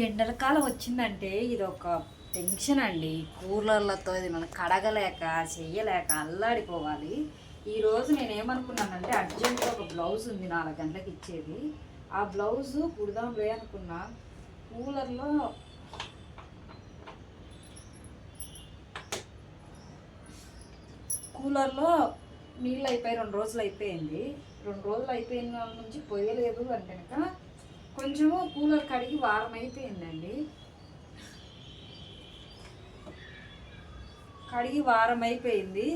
ఎండల కాలం వచ్చిందంటే ఇది ఒక టెన్షన్ అండి. కూలర్లతో ఇది మనం కడగలేక చెయ్యలేక అల్లాడిపోవాలి. ఈరోజు నేనేమనుకున్నానంటే అర్జెంట్గా ఒక బ్లౌజ్ ఉంది నాలుగు గంటలకు ఇచ్చేది. ఆ బ్లౌజు కుడదాంలే అనుకున్నా. కూలర్లో కూలర్లో నీళ్ళు అయిపోయి రెండు రోజులు అయిపోయింది. రెండు రోజులు అయిపోయిన వాళ్ళ నుంచి పొయ్యలేదు అంటే కనుక కొంచెము కూలర్ కడిగి వారం అయిపోయిందండి కడిగి వారం అయిపోయింది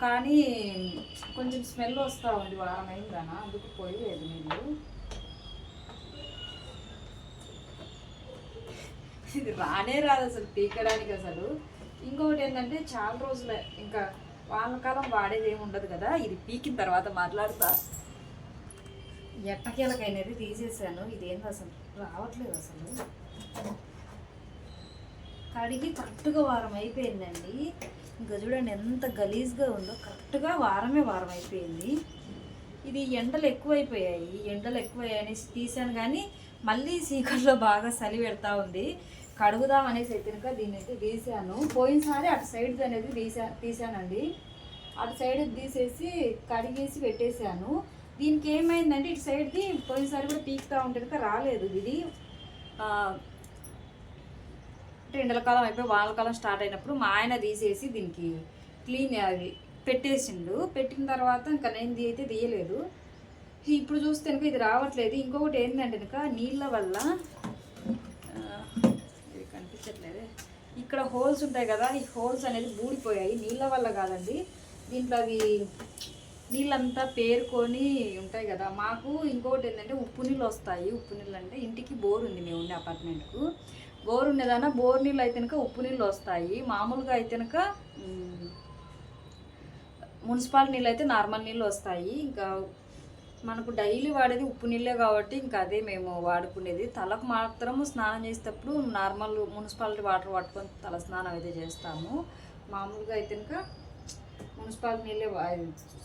కానీ కొంచెం స్మెల్ వస్తూ ఉంది వారం అయిందనా అందుకు పోయలేదు నీళ్ళు ఇది రానే రాదు అసలు పీకడానికి అసలు. ఇంకొకటి ఏంటంటే చాలా రోజులు ఇంకా వానకాలం వాడేది ఏమి ఉండదు కదా. ఇది పీకిన తర్వాత మాట్లాడతా. ఎట్టకేలకైనది తీసేసాను ఇదేంది అసలు రావట్లేదు అసలు. కడిగి కరెక్ట్గా వారం అయిపోయిందండి. ఇంకా చూడండి ఎంత గలీజ్గా ఉందో. కరెక్ట్గా వారమే వారం అయిపోయింది. ఇది ఎండలు ఎక్కువైపోయాయి. ఎండలు ఎక్కువయ్యాయి అనేసి తీసాను కానీ మళ్ళీ సీకర్లో బాగా చలి పెడతా ఉంది. కడుగుదాం అనేసి అయితే కనుక దీన్ని అయితే తీసాను పోయినసారి అటు సైడ్ అనేది తీసా తీసానండి అటు సైడ్ తీసేసి కడిగేసి పెట్టేశాను. దీనికి ఏమైందంటే ఇటు సైడ్ది పోయినసారి కూడా పీకుతా ఉంటే రాలేదు ఇది. అంటే ఎండలకాలం అయిపోయి వానల కాలం స్టార్ట్ అయినప్పుడు మా ఆయన తీసేసి దీనికి క్లీన్ అది పెట్టేసిండు. పెట్టిన తర్వాత ఇంకా నేను అయితే తీయలేదు. ఇప్పుడు చూస్తే కనుక ఇది రావట్లేదు. ఇంకొకటి ఏంటంటే కనుక నీళ్ళ వల్ల ఇది కనిపించట్లేదే. ఇక్కడ హోల్స్ ఉంటాయి కదా ఈ హోల్స్ అనేది బూడిపోయాయి. నీళ్ళ వల్ల కాదండి. దీంట్లో అవి నీళ్ళంతా పేరుకొని ఉంటాయి కదా మాకు ఇంకొకటి ఏంటంటే ఉప్పు నీళ్ళు వస్తాయి. ఉప్పు నీళ్ళు అంటే ఇంటికి బోర్ ఉంది మేము ఉండే అపార్ట్మెంట్కు. బోర్ ఉండేదన్నా బోర్ నీళ్ళు అయితే ఉప్పు నీళ్ళు వస్తాయి. మామూలుగా అయితే మున్సిపాల్ నీళ్ళు అయితే నార్మల్ నీళ్ళు వస్తాయి. ఇంకా మనకు డైలీ వాడేది ఉప్పు నీళ్ళే కాబట్టి ఇంకా అదే మేము వాడుకునేది. తలకు మాత్రము స్నానం చేసేటప్పుడు నార్మల్ మున్సిపాలిటీ వాటర్ పట్టుకొని తల స్నానం అయితే చేస్తాము. మామూలుగా అయితే ఇంకా మున్సిపాలిటీ నీళ్ళే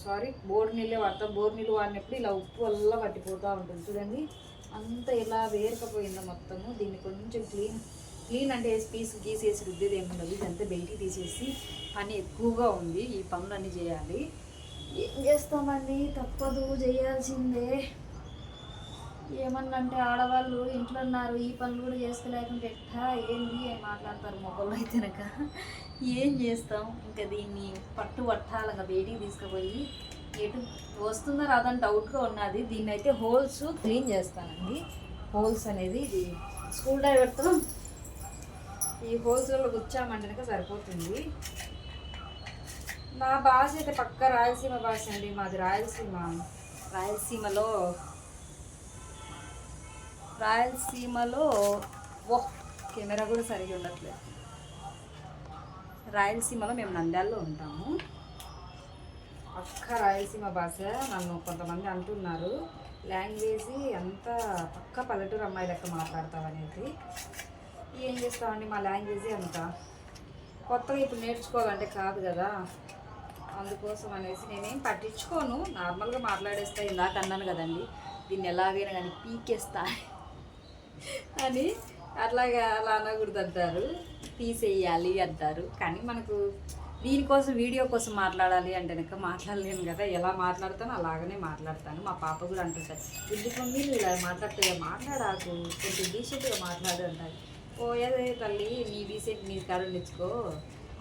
సారీ బోర్ నీళ్ళే వాడతాం. బోర్ నీళ్ళు వాడినప్పుడు ఇలా ఉప్పు వల్ల పట్టిపోతూ ఉంటుంది. చూడండి. అంత ఇలా వేరకపోయిందో మొత్తము. దీన్ని కొంచెం క్లీన్ క్లీన్ అంటే పీస్ గీసేసి రుద్దేది ఏముండదు. ఇదంతా బయటికి తీసేసి పని ఎక్కువగా ఉంది. ఈ పనులన్నీ చేయాలి. ఏం చేస్తామండి? తప్పదు. చేయాల్సిందే. ఏమన్నా అంటే ఆడవాళ్ళు ఇంట్లో ఉన్నారు ఈ పనులు కూడా చేసుకోలేకుంటే ఎట్టా ఏంది అని మాట్లాడతారు మొగళ్ళు అయితేనక ఏం చేస్తాం? ఇంకా దీన్ని పట్టు పట్టాలంగా బయటికి తీసుకుపోయి ఎటు వస్తుందో రాదని డౌట్గా ఉన్నది. దీన్ని అయితే హోల్స్ క్లీన్ చేస్తానండి. హోల్స్ అనేది ఇది స్కూల్ డ్రైవర్తో ఈ హోల్స్లో గుచ్చామంటే సరిపోతుంది. నా భాష అయితే పక్క రాయలసీమ భాష అండి. మాది రాయలసీమ. రాయలసీమలో రాయలసీమలో ఓ కెమెరా కూడా సరిగా ఉండట్లేదు. రాయలసీమలో మేము నంద్యాలలో ఉంటాము. అక్క రాయలసీమ భాష నన్ను కొంతమంది అంటున్నారు. లాంగ్వేజ్ అంతా పక్క పల్లెటూరు అమ్మాయి లెక్క మాట్లాడతావు అనేది. ఏం చేస్తామండి మా లాంగ్వేజ్ అంత? కొత్తగా ఇప్పుడు నేర్చుకోవాలంటే కాదు కదా. అందుకోసం అనేసి నేనేం పట్టించుకోను. నార్మల్గా మాట్లాడేస్తా ఇందాక అన్నాను కదండి. దీన్ని ఎలాగైనా కానీ పీకేస్తా. అని అట్లాగా అలా అనకూడదు అంటారు తీసేయాలి అంటారు. కానీ మనకు దీనికోసం వీడియో కోసం మాట్లాడాలి అంటే కనుక మాట్లాడలేను కదా. ఎలా మాట్లాడతానో అలాగనే మాట్లాడతాను. మా పాప కూడా అంటుంటారు ఎందుకు మీరు ఇలా మాట్లాడితే మాట్లాడాకు. కొంచెం డీసెంట్గా మాట్లాడు అంటారు. పోయేదే తల్లి నీ డీసెంట్ నీ కాడ తెచ్చుకో.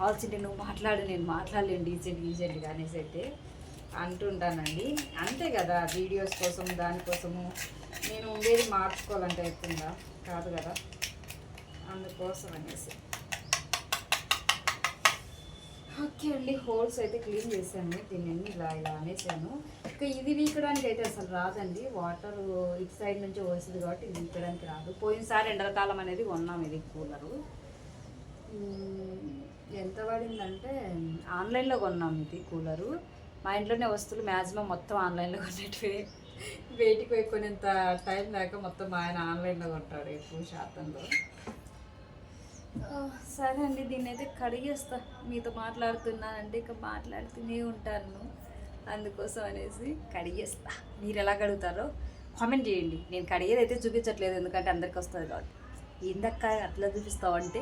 అవసరం నువ్వు మాట్లాడు నేను మాట్లాడలేను డీసెంట్ డీసెంట్గా అనేసి అయితే అంటుంటానండి. అంతే కదా వీడియోస్ కోసం దానికోసము నేను ఉండేది మార్చుకోవాలంటే అవుతుందా కాదు కదా. అందుకోసం అనేసి. ఓకే అండి హోల్స్ అయితే క్లీన్ చేశాను. దీన్ని అన్ని ఇలా ఇలా అనేసాను. ఇంకా ఇది వీకడానికి అయితే అసలు రాదండి. వాటర్ ఇటు సైడ్ నుంచి వస్తుంది కాబట్టి ఇది వీకడానికి రాదు. పోయినసారి ఎండలకాలం అనేది కొన్నాం ఇది కూలరు. ఎంత పడిందంటే ఆన్లైన్లో కొన్నాం ఇది కూలరు. మా ఇంట్లోనే వస్తువులు మ్యాక్సిమం మొత్తం ఆన్లైన్లో కొనేటివే. బయటికి పోయి కొనేంత టైం లేక మొత్తం మా ఆయన ఆన్లైన్లో కొంటాడు ఎక్కువ శాతంలో. సరే అండి దీన్ని అయితే కడిగేస్తా. మీతో మాట్లాడుతున్నానంటే ఇక మాట్లాడుతూనే ఉంటాను. అందుకోసం అనేసి కడిగేస్తా. మీరు ఎలా కడుగుతారో కామెంట్ చేయండి. నేను కడిగేది అయితే చూపించట్లేదు ఎందుకంటే అందరికి వస్తుంది కాబట్టి. ఏందక్క అట్లా చూపిస్తావంటే